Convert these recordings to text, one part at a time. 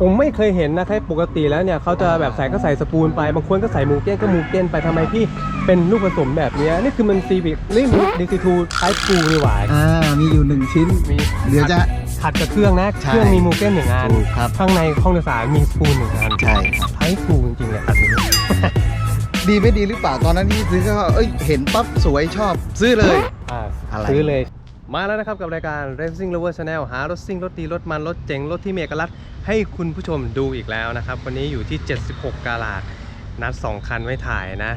ผมไม่เคยเห็นนะครับปกติแล้วเนี่ยเขาจะแบบใส่ก็ใส่สปูนไปบางคนก็ใส่หมูเก้นก็หมูเก้นไปทำไมพี่เป็นลูกผสมแบบเนี้ยนี่คือมันซีบิกนี่ดิจิทูไทป์ปูนี่หว่าอ่ามีอยู่หนึ่งชิ้น มีเดี๋ยวจะ ขัดกับเครื่องนะใช่เครื่องมีหมูเก้นหนึ่งอันถูกครับ ข้างในห้องโดยสารมีสปูนหนึ่งอันใช่ครับไทป์ปูจริงๆเลยอันนี้ดีไม่ดีหรือเปล่าตอนนั้นที่ซื้อก็เอ้ยเห็นปั๊บสวยชอบซื้อเลย อ่าอะไร ซื้อเลย มาแล้วนะครับกับรายการ Racing Lover Channel หารถซิ่งรถดีรถมันรถเจ๋งรถที่มีเอกลักษณ์ให้คุณผู้ชมดูอีกแล้วนะครับ วันนี้อยู่ที่ 76 กาลาดนัด 2 คันไว้ถ่ายนะ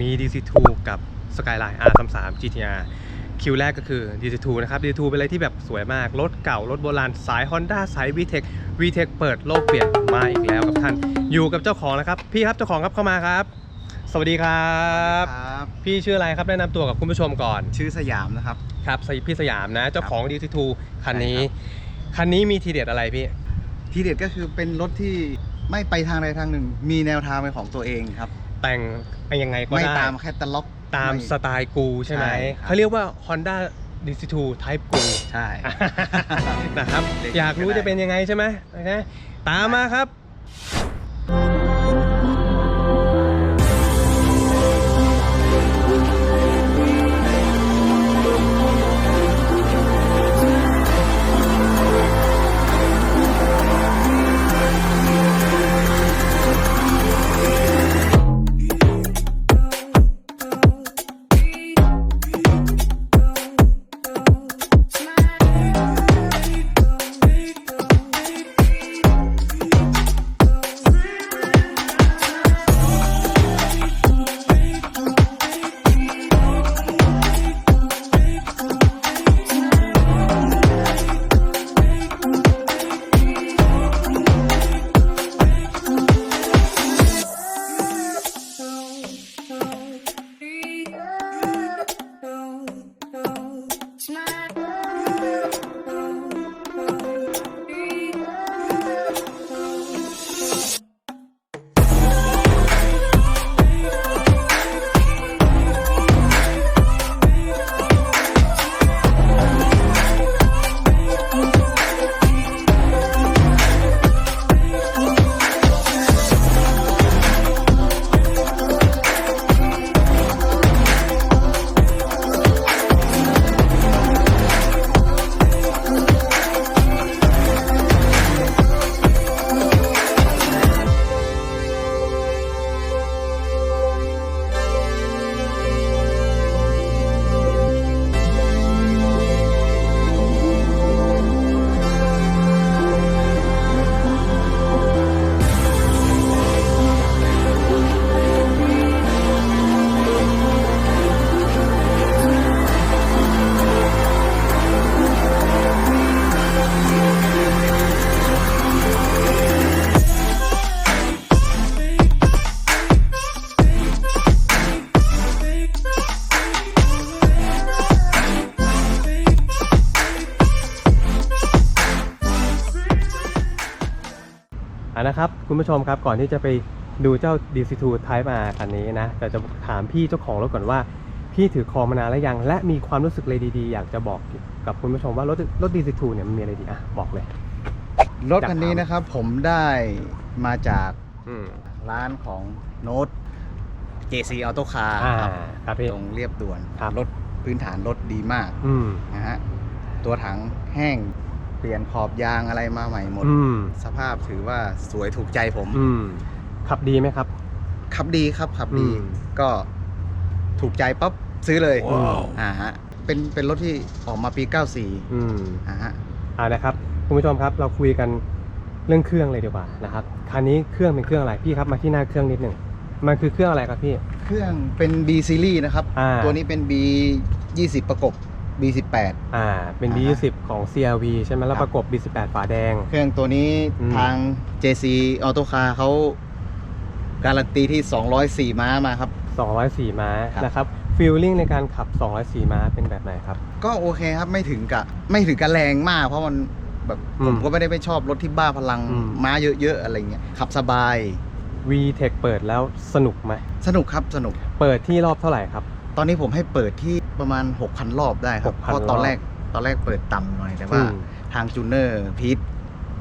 มี DC2 กับ Skyline R33 GTR คิวแรกก็คือ DC2 นะครับ DC2 เป็นอะไรที่แบบสวยมาก รถเก่ารถโบราณสาย Honda สาย VTEC VTEC เปิดโลกเปลี่ยนมาอีกแล้วกับท่าน อยู่กับเจ้าของนะครับ พี่ครับเจ้าของครับเข้ามาครับ สวัสดีครับครับพี่ชื่ออะไรครับแนะนำตัวกับคุณผู้ชมก่อน ชื่อสยามนะครับ ครับพี่สยามนะ เจ้าของ DC2 คันนี้ใช่คคันนี้มีทีเด็ดอะไรพี่ ทีเด็ดก็คือเป็นรถที่ไม่ไปทางใดทางหนึ่ง มีแนวทางเป็นของตัวเองครับ แต่งไปยังไงก็ไม่ได้ตามแคตตาล็อก ตามไสไตล์กูใช่ไหมใช่ครับเขาเรียกว่า Honda DC2 Type กูใช่ นะครับเด็กอยากรู้ก็ได้จะเป็นยังไงใช่ไหมนะ ตามมาครับ ครับคุณผู้ชมครับก่อนที่จะไปดูเจ้า DC2 Type R คันนี้นะแต่จะถามพี่เจ้าของรถก่อนว่า พี่ถือครองมานานแล้วยัง และมีความรู้สึกเลยดีๆ อยากจะบอกกับคุณผู้ชมว่ารถรถ DC2 เนี่ยมันมีอะไรดีอะบอกเลย รถคันนี้นะครับผมได้มาจากอืมร้านของโน้ต JC Auto Car อ่าครับครับพี่ ตรงเรียบด่วนครับ รถพื้นฐานรถดีมากอืม นะฮะตัวถังแห้ง เปลี่ยนขอบยางอะไรมาใหม่หมด อืมสภาพถือว่าสวยถูกใจผมอืมขับดีไหมครับ ขับดีครับขับดีอืมก็ถูกใจปั๊บซื้อเลยว้าว อ่าฮะเป็นเป็นรถที่ออกมาปี 94อืม อ่าฮะ อ่านะครับคุณผู้ชมครับเราคุยกันเรื่องเครื่องเลยดีกว่านะครับคันนี้เครื่องเป็นเครื่องอะไรพี่ครับมาที่หน้าเครื่องนิดหนึ่งมันคือเครื่องอะไรครับพี่ เครื่องเป็น B series นะครับ อ่า ตัวนี้เป็น B 20 ประกบ B 18 อ่า เป็นอ่า B20 ของ CRV ใช่ไหมแล้วครับประกบ B18 ฝาแดง เครื่องตัวนี้อืม ทาง JC Auto Car เขาการันตีที่ 204 ม้ามาครับ 204 ม้าครับ นะครับฟีลลิ่งในการขับ 204 ม้าเป็นแบบไหนครับ ก็โอเคครับไม่ถึงกับไม่ถึงกับแรงมาก เพราะมันแบบอืมผมก็ไม่ได้ไปชอบรถที่บ้าพลังอืม ม้าเยอะๆอะไรเงี้ยขับสบาย VTEC เปิดแล้วสนุกไหมสนุกครับสนุก เปิดที่รอบเท่าไหร่ครับ ตอนนี้ผมให้เปิดที่ ประมาณ 6,000 รอบได้ครับ6,000เพราะตอนรอบแรกตอนแรกเปิดต่ำหน่อยแต่ว่าอืม ทางจูเนอร์พีท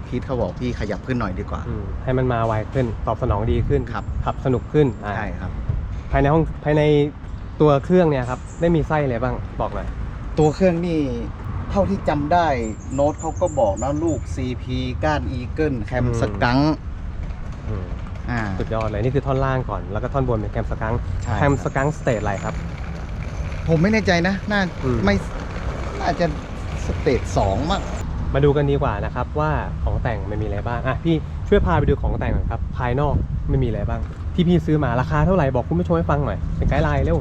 พีทเขาบอกพี่ขยับขึ้นหน่อยดีกว่า อืมให้มันมาไวขึ้น ตอบสนองดีขึ้น ครับ ขับสนุกขึ้นอ่าใช่ครับ ภายในห้องภายในตัวเครื่องเนี่ยครับได้มีไส้อะไรบ้างบอกหน่อย ตัวเครื่องนี่เท่าที่จำได้โน้ตเขาก็บอกนะลูก CP ก้านอีเกิลแคมอืม สกังอืมอ่าสุดยอดเลยนี่คือท่อนล่างก่อน แล้วก็ท่อนบนเป็นแคมสกังใช่แคมครับสกังสเตทอะไรครับ ผมไม่แน่ใจนะ น่าอืม ไม่ น่าจะสเตจสองมั้งมาดูกันดีกว่านะครับว่าของแต่งมันมีอะไรบ้างอะพี่ช่วยพาไปดูของแต่งหน่อยครับภายนอกไม่มีอะไรบ้าง ที่พี่ซื้อมาราคาเท่าไหร่บอกคุณผู้ชมให้ฟังหน่อยเป็นไกด์ไลน์เร็ว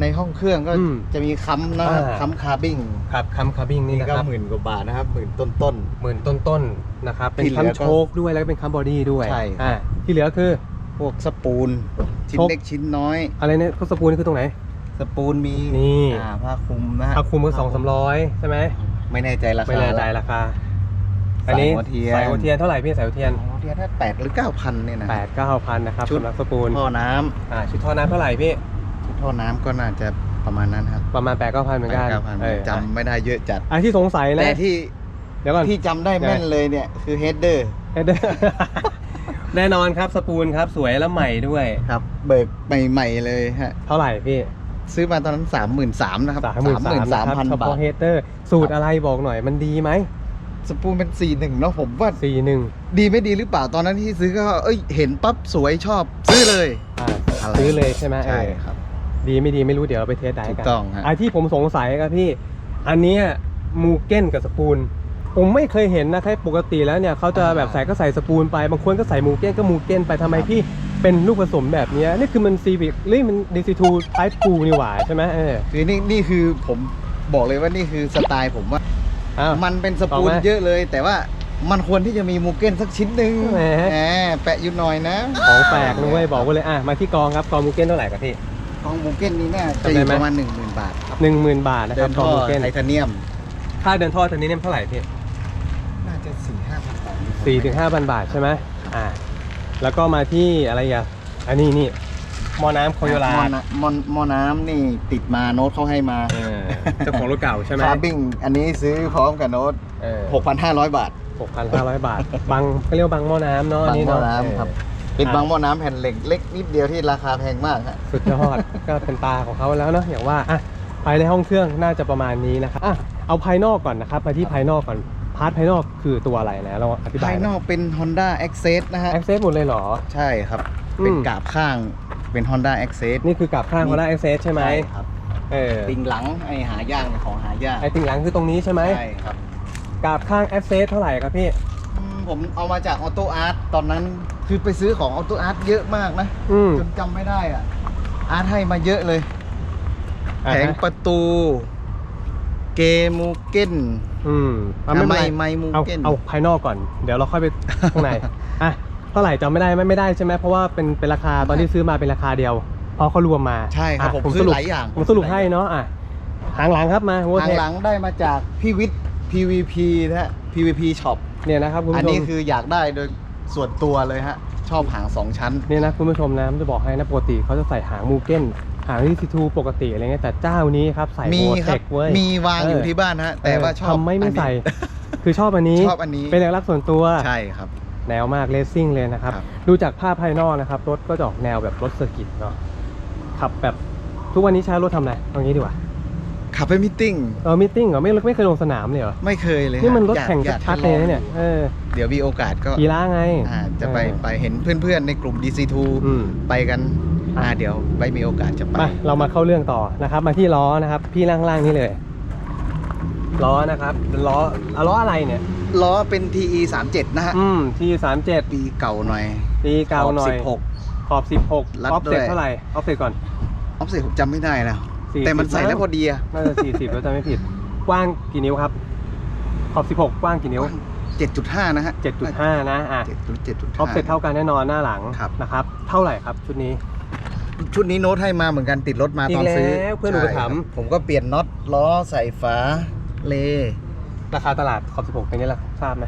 ในห้องเครื่องก็อืมจะมีค้ำนะอ่า ค้ำคาร์บิ้งครับคัมคาบิงนี่นี่นะก็ครับหมื่นกว่าบาทนะครับหมื่นต้นต้น หมื่นต้นๆนะครับเป็นที่เหลืคัมอก็โชคด้วยแล้วก็เป็นคัมบอดี้ด้วยใช่ครับอะที่เหลือคือ ๆพวกสปูน ชิ้นโชค เล็กชิ้นน้อย อะไรเนี่ยสปูนคือตรงไหน สปูนมีนี่ อ่าผ้าคลุมนะฮะถ้าคุมก็สองสามร้อยใช่ไหมไม่แน่ใจราคา ไม่แน่ใจราคา อันนี้สายหัวเทียน สายหัวเทียนเท่าไหร่พี่สายหัวเทียนหัวเทียนถ้าแปดหรือเก้าพันเนี่ยนะ แปดเก้าพันนะครับชุด สำหรับสปูนท่อน้ำอ่าชุดท่อน้ำเท่าไหร่พี่ ชุดท่อน้ำก็น่าจะประมาณนั้นครับประมาณแปดเก้าพันเหมือนกันเก้าพันเออจำไม่ได้เยอะจัดอะที่สงสัยนะแต่ที่เดี๋ยวก่อน ที่จำได้แม่นเลยเนี่ยคือเฮดเดอร์เอ้ยเด้อแน่นอนครับสปูนครับสวยและใหม่ด้วย ครับ เบิกใหม่ๆเลยฮะ เท่าไหร่พี่ ซื้อมาตอนนั้นสามหมื่นสามนะครับสามหมื่นสามพันเฉบาพาะทเฮเตอร์ สูตรอะไรบอกหน่อยมันดีไหมสปูนเป็นสี่หนึ่งเนาะผมว่าสี่หนึ่งดีไม่ดีหรือเปล่าตอนนั้นที่ซื้อก็เอ้ยเห็นปั๊บสวยชอบซื้อเลยอ่าอะไรซื้อเลยใช่ไหมใช่เออครับ ดีไม่ดีไม่รู้เดี๋ยวเราไปเทสได้ถูกักต้องฮะไอ้ที่ผมสงสัยครับพี่ อันเนี้ยมูเก้นกับสปูนผมไม่เคยเห็นนะแค่ปกติแล้วเนี่ยเขาจะแบบใส่ก็ใส่สปูนไปบางคนก็ใส่มูเก้นก็มูเก้นไปทำไมพี่ เป็นลูกผสมแบบเนี้ยนี่คือมันซีวิกหรือมันดีซีทูไทป์ทูนี่หว่าใช่ไหมเออคือนี่นี่คือผมบอกเลยว่านี่คือสไตล์ผมว่า อ้าว มันเป็นสปูนต่อไหม เยอะเลย แต่ว่ามันควรที่จะมีมูเก้นสักชิ้นหนึ่งแหม แหมแปะอยู่หน่อยนะของแปลกนะเว้ยบอกไว้เลยอะมาที่กองครับกองมูเก้นเท่าไหร่ครับพี่ กองมูเก้นนี้น่าจะจำอได้ยู่ไหม ประมาณหนึ่งหมื่นบาทครับหนึ่งหมื่นบาทนะคเดิรับนกอท่งอมูเก้นไทเทเนียม ค่าเดินท่อตัวนี้เนี่ยเท่าไหร่พี่น่าจะสี่ห้าพันบาทสี่ถึงห้าพันบาทใช่ไหมอ่า แล้วก็มาที่อะไรอะอันนี้นี่หมอน้ำโคโยราหม้อน้ำหม้อหม้อน้ำนี่ติดมาโน้ตเขาให้มาเออเจ้าของรถเก่าใช่ไหมคาร์บิ้งอันนี้ซื้อพร้อมกับโน้ตเออ6,500 บาทหกพันห้าร้อยบาทบังเขาเรียกว่าบังหม้อน้ำเนาะอันบางนี้หม้อเนาะน้ำครับเออเป็นบางหม้อน้ำแผ่นเหล็กเล็กนิดเดียวที่ราคาแพงมากฮะสุดยอด ก็เป็นตาของเขาแล้วเนาะอย่างว่าอะภายในห้องเครื่องน่าจะประมาณนี้นะครับอะเอาภายนอกก่อนนะครับมาที่ภายนอกก่อน พาร์ทภายนอกคือตัวอะไรนะเราอธิบาภายยนอกเป็น Honda Access นะฮะ แอคเซสหมดเลยเหรอ ใช่ครับ อืม เป็นกาบข้างเป็น Honda Access นี่คือกลับข้างเขาได้แอคเซสใช่ไหมครับเออติงหลังไอหายากของหายากไอ้ติ่งหลังคือตรงนี้ใช่ไหมใช่ครับกลับข้างแอคเซสเท่าไหร่ครับพี่ อืมผมเอามาจากออโตอาร์ตตอนนั้นคือไปซื้อของออโตอาร์ตเยอะมากนะ อืม จนจำไม่ได้อะ อาร์ตให้มาเยอะเลยอะแผงฮะประตู เกมูเก้น อืมอะทำไมเป็นรไมมูเอาเก้นเอาภายนอกก่อน เดี๋ยวเราค่อยไปข้างใน อะเท่าไหร่จำไม่ได้ไม่ไม่ได้ใช่ไหมเพราะว่าเป็นเป็นราคาตอนที่ซื้อมาเป็นราคาเดียวพอเขารวมมาใช่ครับอะผมสซื้อรุปหลายอย่างผมสรุปให้เนาะอะหางหลังครับมาหัวทางเทคหลังได้มาจากพี่วิทย์ PVP นะฮะ PVP Shop เนี่ยนะครับคุณอันผู้ชนี้มคืออยากได้โดยส่วนตัวเลยฮะ ชอบหางสองชั้น เนี่ยนะคุณผู้ชมนะผมจะบอกให้นะปกติเขาจะใส่หางมูเก้น หางที่ซีทูปกติอะไรเงี้ยแต่เจ้านี้ครับใส่มีโมคเทรับคเว้ย มีวางอยู่ที่บ้านฮะ แต่ว่าชอบทำไม่ไม่อันนี้ใส่คือชอบอันนี้ชอบอันนี้ เป็นเอกลักษณ์ส่วนตัว ใช่ครับ แนวมากเลสซิ่งเลยนะครับ ครับ ดูจากภาพภายนอกนะครับ รถก็จะออกแนวแบบรถเซอร์กิตเนาะขับแบบทุกวันนี้ใช้รถทำอะไรเอางี้ดีกว่าขับไปมิทติ้งเออมิทติ้งเหรอไม่ไม่เคยลงสนามเลยเหรอไม่เคยเลยฮะนี่มันรถอยากแข่งอยากชัดๆทเลยดองนะเนี่ยเออเดี๋ยวมีโอกาสก็กีฬาไงอ่าจะไปเออไปเห็นเพื่อนๆในกลุ่ม DC2 อืมไปกัน อ่าเดี๋ยวไปมีโอกาสจะไปมาเรามาเข้าเรื่องต่อนะครับ มาที่ล้อนะครับ พี่ล่างๆนี่เลย ล้อนะครับเป็นล้ออะล้ออะไรเนี่ย ล้อเป็น TE 37นะฮะอืมทีสามเจ็ดปีเก่าหน่อยปีเก่าหน่อยขอบ ขอบสิบหกรัดออฟเซ็ตด้วยเท่าไหร่ออฟเซ็ตก่อน16ออฟเซ็ตผมจำไม่ได้แล้ว40แต่มันใส่แล้วพอดีอะน่าจะสี่สิบแล้วจะไม่ผิด กว้างกี่นิ้วครับ ขอบสิบหกกว้างกี่นิ้ว7.5 นะฮะเจ็ดจุดห้านะอะ7.5ออฟเซ็ตเท่ากันแน่นอนหน้าหลังครับ นะครับ เท่าไหร่ครับชุดนี้ ชุดนี้โน้ตให้มาเหมือนกันติดรถมาตอนซื้ออีกแล้วเพื่อนอุปถัมภ์ ใช่ครับผมก็เปลี่ยนน็อตล้อใส่ฝาเล ราคาตลาดขอบสิบหกเป็นนี้ละทราบไหม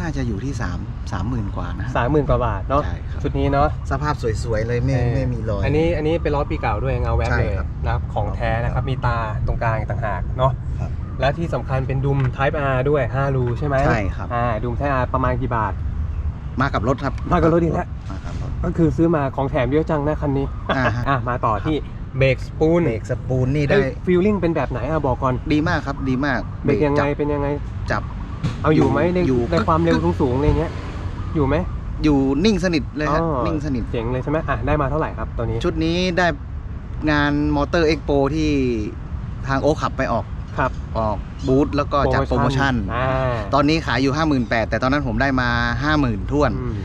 น่าจะอยู่ที่3 30,000กว่านะ สามหมื่นกว่าบาทเนาะใช่ครับ ชุดนี้เนาะสภาพสวยๆเลยไม่เออไม่มีรอย อันนี้อันนี้เป็นล้อปีเก่าด้วยเงาแวบใช่เลยครับนะครับของแท้นะครับมีตาตรงกลางต่างหากเนาะครับและที่สำคัญเป็นดุม Type R ด้วย 5 รูใช่ไหมใช่ครับ อ่าดุม Type R ประมาณกี่บาท มากับรถครับมากับรถอีกแล้ว มา กับรถก็คือซื้อมาของแถมเยอะจังนะคันนี้ อ่าฮะ อะมาต่อที่เบรกสปูนเบรกสปูนนี่ได้ฟีลลิ่งเป็นแบบไหนอะบอกก่อนดีมากครับดีมากเบรกยังไงจับเป็นยังไง จับ เอาอยู่ไหมในอยู่ ในความเร็วสูงๆอะไรเงี้ย อยู่ไหม อยู่นิ่งสนิทเลยฮะอ๋อ นิ่งสนิท เจ๋งเลยใช่ไหมอะได้มาเท่าไหร่ครับตัวนี้ ชุดนี้ได้งานมอเตอร์เอ็กโปที่ทางโอขับไปออกครับออกบูธแล้วก็จัดโปรโมชั่น อ่าตอนนี้ขายอยู่ 58,000แต่ตอนนั้นผมได้มา 50,000ท้วน อืม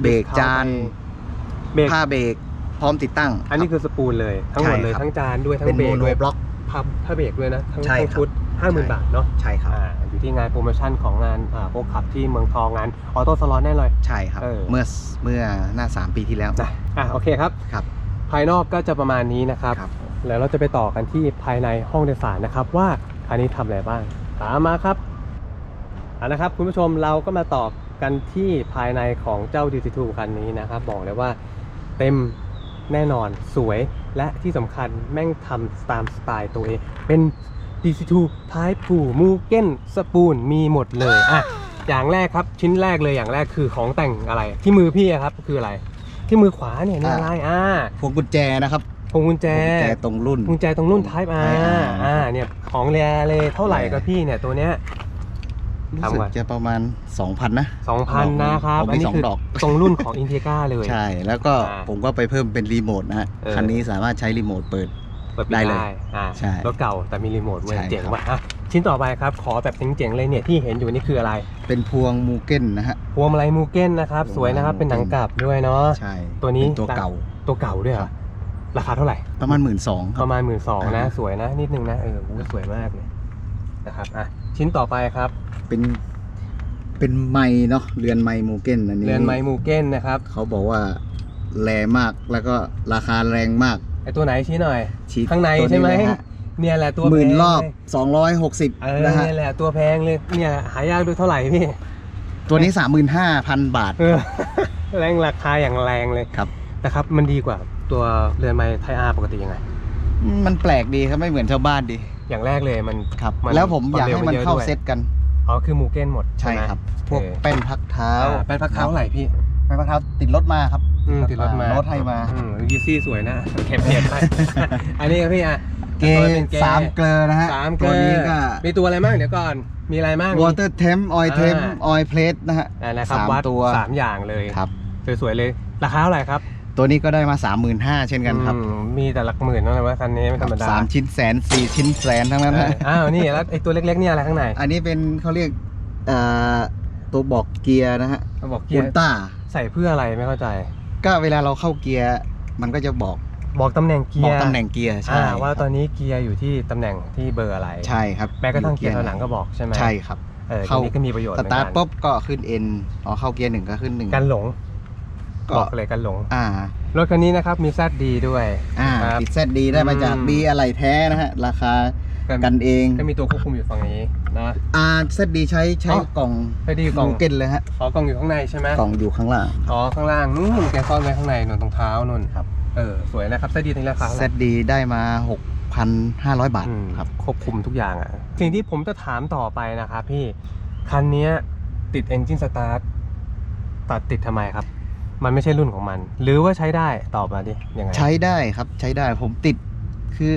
เบรกจาน เบรกผ้าเบรกพร้อมติดตั้ง อันนี้คือสปูนเลยทั้งหมดเลยใช่ครับทั้งจานด้วยทั้งเป็นเบรโมกโนด้วยบล็อกพับผ้าเบรกด้วยนะทั้งใช่ทั้งครับชุดห้าหมื่นใช่บาทเนาะใช่ครับอ่าอยู่ที่งานโปรโมชั่นของงานอ่าโปรขับที่เมืองทองงานออโต้สล็อตแน่เลยใช่ครับเออเมื่อเมื่อหน้า 3 ปีที่แล้วนะอะโอเคครับครับ ภายนอกก็จะประมาณนี้นะครับครับแล้วเราจะไปต่อกันที่ภายในห้องโดยสารนะครับ ว่าคันนี้ทำอะไรบ้างตามมาครับเอานะครับคุณผู้ชมเราก็มาต่อกันที่ภายในของเจ้า DC2 คันนี้นะครับ บอกเลยว่า เต็มแน่นอนสวยและที่สำคัญแม่งทำตามสไตล์ตัวเองเป็น DC2 Type 2 m u g e n Spoon มีหมดเลยอะอย่างแรกครับชิ้นแรกเลยอย่างแรกคือของแต่งอะไร ที่มือพี่อะครับคืออะไร ที่มือขวาเนี่ยนี่อะไรอ่าพวงกุญแจนะครับพวงกุญแจพวงกุญแจตรงรุ่นกุญแจตรงรุ่น Type R Type R อ่าเนี่ยของแรเลยเท่าไหร่กับพี่เนี่ยตัวเนี้ย รู้ทำสึกก่อน จะประมาณ 2,000 นะ2,000นะครับผมมีอันนี้สองคือดอก ตรงรุ่นของ Integra เลย ใช่ แล้วก็อ่าผมก็ไปเพิ่มเป็นรีโมทนะฮะ เออ คันนี้สามารถใช้รีโมทเปิดเปิดปิดได้เลยได้อ่าใช่รถเก่าแต่มีรีโมทเว้ยใช่เจ๋งครับ ว่ะอะชิ้นต่อไปครับ ขอแบบเจ๋งๆเลยเนี่ยที่เห็นอยู่นี่คืออะไร เป็นพวงมูเก้นนะฮะ พวงมาลัยมูเก้นนะครับ พวงสวยนะครับมาลัยเป็นหนังกลับด้วยเนาะ ใช่ตัวนี้ เป็นตัวเก่า ตัวเก่าด้วยเหรอ ราคาเท่าไหร่ ประมาณหมื่นสองคปรับ ระมาณหมื่นสองนะ อ่า สวยนะ นิดนึงนะ เออโอ้สวยมากเลยนะครับ อะ ชิ้นต่อไปครับ เป็นเป็นไม้เนาะเรือนไม้มูเก้นอันนี้เรือนไม้มูเก้นนะครับ เขาบอกว่าแรงมากแล้วก็ราคาแรงมากไอตัวไหนชี้หน่อยชี้ข้างในตัวใช่ไหมเลยฮะเนี่ยแหละตัวหมื่นแพงรอบเลย260เออนะฮะเนี่ยแหละตัวแพงเลยเนี่ยหายากด้วยเท่าไหร่พี่ตัวนี้ 35,000 บาทเออแรงราคาอย่างแรงเลยครับนะครับ มันดีกว่าตัวเรือนไม้ไทอาร์ปกติยังไง มันแปลกดีครับไม่เหมือนชาวบ้านดีอย่างแรกเลยมันครับมันแล้วผมอยากให้มันความเร็วมันเยอะเข้าด้วยเซตกันอ๋อคือมูเก้นหมดใช่ไหมครับ พวกเออแป้นพักเท้าอ่าเป็นพักเท้าเท่าไหร่พี่แป้นพักเท้าติดรถมาครับอืมติดรถมารถให้มาอืมยีซี่สวยนะเข็มเข็มไปอันนี้ครับพี่อะเกตัวเป็นเกสามเกลอนะฮะสามเกตัลืวอนี้ก็มีตัวอะไรบ้างเดี๋ยวก่อนมีอะไรบ้างวอเตอร์เทมออยเทมอ่าออยเพลทนะฮะนั่นนะครับสามวัดตัวสามอย่างเลยครับสวยๆเลยราคาเท่าไหร่ครับ ตัวนี้ก็ได้มา 35,000 เช่นกันครับอืมมีแต่หลักหมื่นนั่นแหละว่าคันนี้ไม่ธรรมดาสามชิ้นแสนสี่ชิ้นแสนทั้งนั้นเอนะออ้าวนี่แล้วไอ้ตัวเล็กๆเนี่ยอะไรข้างในอันนี้เป็นเขาเรียกเอ่อตัวบอกเกียร์นะฮะเขาบอกเกีอุยลร์ต้า ใส่เพื่ออะไรไม่เข้าใจ ก็เวลาเราเข้าเกียร์มันก็จะบอกบอกตำแหน่งเกีบยอกร์ตำแหน่งเกียร์ใช่อ่าว่าครับตอนนี้เกียร์อยู่ที่ตำแหน่งที่เบอร์อะไรใช่ครับแม้กระทั่งเกียร์ถอยหลังก็บอกใช่ไหมใช่ครับ เออเข้าทีนี้ก็มีประโยชน์สเหมือนตาร์ทกันปุ๊บก็ขึ้น N อ๋อเข้าเกียร์หนึ่งก็ขึ้นหนึ่งกันหลง ก็บอกเลยกันหลง อ่า รถคันนี้นะครับมี ZD ด้วย อ่าครับติดเซตดีได้มาจากอืม ดีอะไรแท้นะฮะ ราคากันเองก็มีตัวควบคุมอยู่ฝั่งนี้นะ อ่าเซตดีใช้ใช้อ๋อ กล่อง ZD อยู่กล่องมูเก้นเลยฮะอ๋อกล่องอยู่ข้างในใช่ไหมกล่องอยู่ข้างล่าง อ๋อข้างล่างนู่นแกซ่อนไว้ข้างในนู่นตรงเท้านู่นครับ เออสวยนะครับ ZD ในราคาเท่าเซไหร่ตดีได้มา 6,500 บาทอืมครับ ควบคุมทุกอย่างอะสิ่งที่ผมจะถามต่อไปนะครับพี่ คันเนี้ยติด Engine Start ตัดติดทำไมครับ มันไม่ใช่รุ่นของมัน หรือว่าใช้ได้ตอบมาดิยังไงใช้ได้ครับใช้ได้ผมติดคือ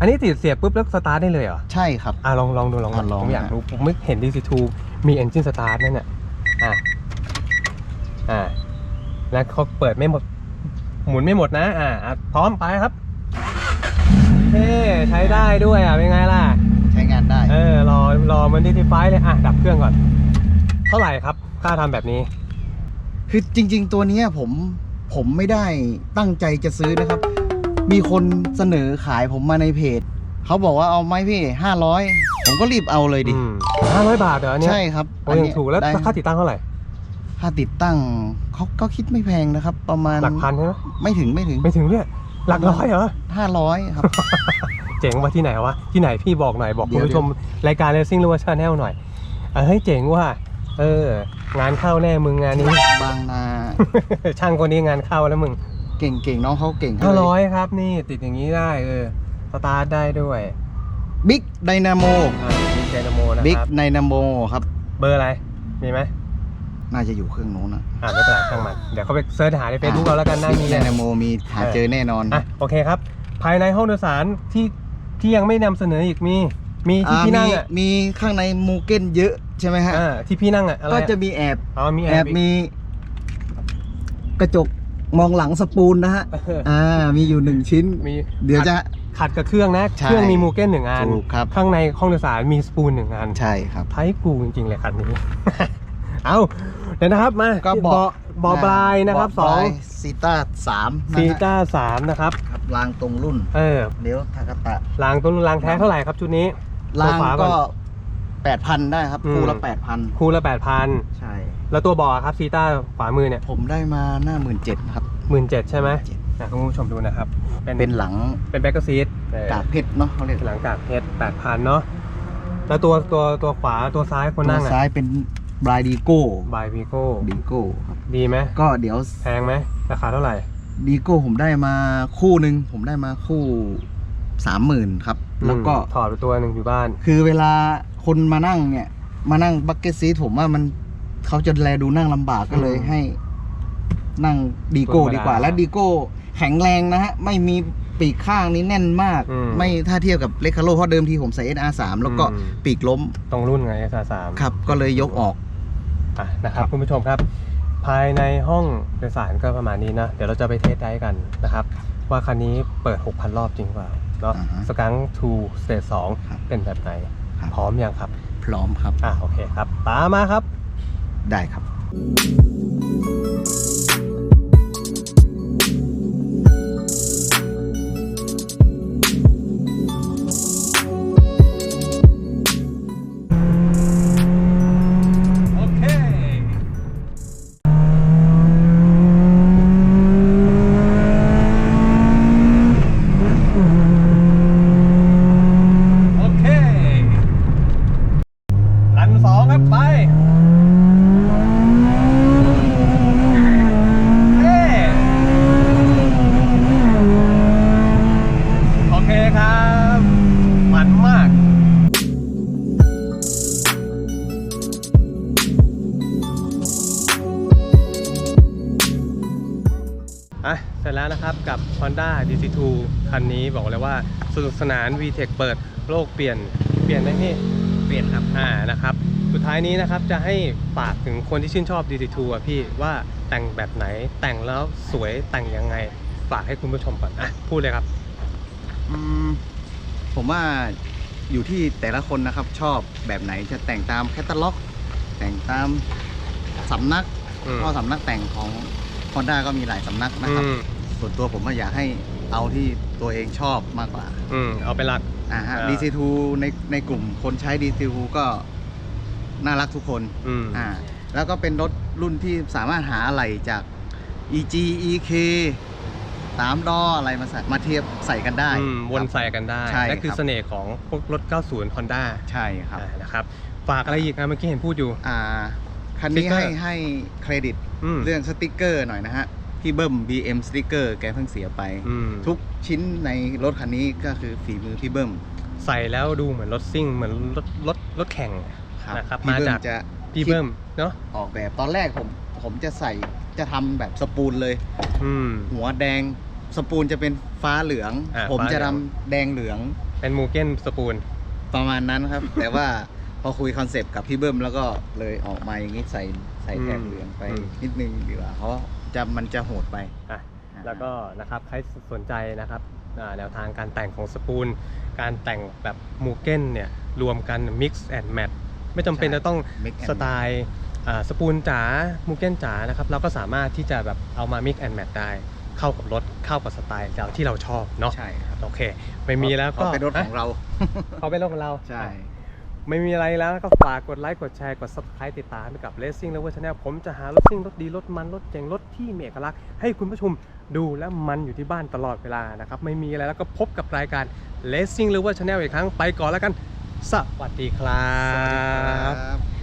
อันนี้ติดเสียบปุ๊บแล้วสตาร์ทได้เลยเหรอใช่ครับ อะลองลองดูลองดูอะลองผมอยากนะ รู้ผมไม่เห็น DC2 มี Engine Start นั่นน่ะอะอะแล้วเขาเปิดไม่หมด หมุนไม่หมดนะอะอะพร้อมไปครับเท่ใช้ได้ด้วยอะเป็นไงล่ะ ใช้งานได้เออรอรอมันดีทีไฟเลยอะดับเครื่องก่อน เท่าไหร่ครับ ค่าทำแบบนี้ คือจริง ๆ ตัวเนี้ยผมผมไม่ได้ตั้งใจจะซื้อนะครับ มีคนเสนอขายผมมาในเพจเขาบอกว่าเอาไหมพี่ห้าร้อยผมก็รีบเอาเลยดิห้าร้อยบาทเหรอเนี่ยใช่ครับโอ้ยยังถูกแล้วได้ค่าติดตั้งเท่าไหร่ค่าติดตั้งเขาก็คิดไม่แพงนะครับ ประมาณหลักพันใช่ไหมไม่ถึงไม่ถึงไม่ถึงด้วยหลักร้อยเหรอห้าร้อยครับ เจ๋งว่าที่ไหนวะที่ไหนพี่บอกหน่อยบอกเดี๋คุณยวผู้ชมรายการ Racing หรือว่าชาแนลหน่อยเออเฮ้ยเจ๋งว่า เออ งานเข้าแน่มึงงานนี้ บางนา ช่างคนนี้งานเข้าแล้วมึงเก่งเก่งน้องเขาเก่งห้าร้อยครับ นี่ติดอย่างนี้ได้เออสตาร์ทได้ด้วยบิ๊กไดนาโมบิ๊กไดนาโมนะบิ๊กครับไดนาโมครับ เบอร์อะไร มีไหมน่าจะอยู่เครื่องโน้นนะอ่าไม่เป็นไรช่างมัน เดี๋ยวเขาไปเสิร์ชหาในเฟซบุ๊กเราแล้วกันน่ามีไดเนี่ยนาโมมีหาเจอแน่นอนอะโอเคครับ ภายในห้องโดยสารที่ที่ยังไม่นำเสนออีกมี มีที่อ่าพี่นั่งมีอะมีข้างในมูเก้นเยอะใช่ไหมฮะ อ่าที่พี่นั่งอะอะไรก็อ่จะมีแอบอ๋อมีแอแอบบอีก มีกระจกมองหลังสปูนนะฮะ เอออ่า มีอยู่หนึ่งชิ้น มีเดี๋ยวจะ ขัดกับเครื่องนะ ใช่ เครื่องมีมูเก้นหนึ่งอัน ถูกครับ ข้างในห้องโดยสารมีสปูนหนึ่งอัน ใช่ครับ ไทยกูจริงๆเลยคันนี้ เอาเดี๋ยวนะครับมาก็เบาะ เบาะปลายนะครับสองซีต้าสามซีต้าสามนะครับ ครับรางตรงรุ่นเออเลี้ยวทากาตะ รางต้นรางแท้เท่าไหร่ครับชุดนี้ รางตัวขวาก่ก็อนแปดพันได้ครับอืมคู่ละแปดพันคู่ละแปดพันใช่ แล้วตัวเบาะครับซีต้าขวามือเนี่ย ผมได้มาหน้าหมื่นเจ็ดครับหมื่นเจ็ดใช่ไหม17,000นะคุณผู้ชมดูนะครับ เป็นเป็นหลังเป็นแบ็กเกอร์ซีทกากเพชรเนาะเขาเรียกหลังกากเพชรแปดพันเนาะแล้วตัวตัวตัวขวาตัวซ้ายคนตันั่วงอะซ้ายเป็นบรายดีโก้บายพีโก้ดีโก้ครับดีไหมก็เดี๋ยวแพงไหมราคาเท่าไหร่ดีโก้ผมได้มาคู่หนึ่งผมได้มาคู่ สามหมื่นครับ แล้วก็อืมถอดไปตัวหนึ่งอยู่บ้าน คือเวลาคนมานั่งเนี่ย มานั่งบักเก็ตซีทผมว่ามันเขาจะแลดูนั่งลำบากก็เลยอืมให้ นั่งดีโก้ธรรมดาดีกว่า แล้วดีโก้แข็งแรงนะฮะ ไม่มีปีกข้างนี้แน่นมาก อืมไม่ถ้าเทียบกับเลคาโ o เพราะเดิมทีผมใส่ SR3 แล้วก็อืม ปีกล้มตรงรุ่นไง S สามครับ ก็เลยยกออก อะนะครับคุณผู้ชมครับ ภายในห้องโดยสารก็ประมาณนี้นะ เดี๋ยวเราจะไปเทสได้กันนะครับ ว่าคันนี้เปิด 6,000 รอบจริงเปล่า เนาะอ่าฮะสกังทูสเตจสองครับเป็นแบบไหน ครับ พร้อมยังครับ พร้อมครับ อะโอเคครับ ตามมาครับ ได้ครับโอ คันนี้บอกเลยว่าสนุกสนาน VTEC เปิดโลกเปลี่ยนเปลี่ยนไหมพี่เปลี่ยนครับอ่านะครับ สุดท้ายนี้นะครับจะให้ฝากถึงคนที่ชื่นชอบ DC2 อะพี่ว่าแต่งแบบไหนแต่งแล้วสวยแต่งยังไง ฝากให้คุณผู้ชมก่อนอะพูดเลยครับอืมผมว่าอยู่ที่แต่ละคนนะครับชอบแบบไหนจะแต่งตามแคตตาล็อก แต่งตามสำนักอืมก็สำนักแต่งของ Honda ก็มีหลายสำนักนะครับ อืม ส่วนตัวผมว่าอยากให้ เอาที่ตัวเองชอบมากกว่าอืมเอาไปนหลัก อ่าฮะ อ่า DC2 ในในกลุ่มคนใช้ DC2 ก็น่ารักทุกคนอืมอ่าแล้วก็เป็นรถรุ่นที่สามารถหาอะไรจาก EG EK ตามดออะไรมาใส่มาเทียบใส่กันได้อืมวนใส่กันได้ใช่นั่นคือครับ เสน่ห์ของพวกรถ 90 Honda ใช่ครับ อ่านะครับ ฝากอะไรอีกนะเมื่อกี้เห็นพูดอยู่ อ่าคันนี้สติ๊กเกอให้ร์ให้เครดิตอืมเรื่องสติกเกอร์หน่อยนะฮะ พี่เบิ้ม BM สติกเกอร์แกเพิ่งเสียไป อืมทุกชิ้นในรถคันนี้ก็คือฝีมือพี่เบิ้มใส่แล้วดูเหมือนรถซิ่งเหมือนรถรถรถแข่ง นะครับพี่มาเบิ้จากมจะพี่เบิ้มเนาะออกแบบตอนแรกผมผมจะใส่จะทำแบบสปูนเลย อืม หัวแดงสปูนจะเป็นฟ้าเหลือง อ่าผมฟ้าเหลืจะอง ทำแดงเหลืองเป็นมูเก้นสปูน ประมาณนั้นครับ แต่ว่าพอคุยคอนเซปต์กับพี่เบิ้มแล้วก็เลยออกมาอย่างนี้ใส่ใส่แถบเหลืองไปอืม นิดนึงดีกว่าเพราะ จะมันจะโหดไปอะแล้วก็นะครับใครสนใจนะครับอ่าแนวทางการแต่งของสปูนการแต่งแบบมูเก้นเนี่ยรวมกัน mix and match ไม่จำเป็นใช่จะต้อง Mix and สไตล์อ่าสปูนจ๋ามูเก้นจ๋านะครับเราก็สามารถที่จะแบบเอามา mix and match ได้เข้ากับรถเข้ากับสไตล์เราที่เราชอบเนาะใช่ครับโอเค ไม่มีแล้วเพก็ราะเป็นรถของเราเขาเป็นรถของเราใช่ ไม่มีอะไรแล้วก็ฝากกดไลค์กดแชร์กด subscribe ติดตามไปกับ Racing Lover Channel ผมจะหารถซิ่งรถดีรถมันรถเจ๋งรถที่มีเอกลักษณ์ให้คุณผู้ชมดูและมันอยู่ที่บ้านตลอดเวลานะครับ ไม่มีอะไรแล้วก็พบกับรายการ Racing Lover Channel อีกครั้งไปก่อนแล้วกัน สวัสดีครัสวัสดีบครับ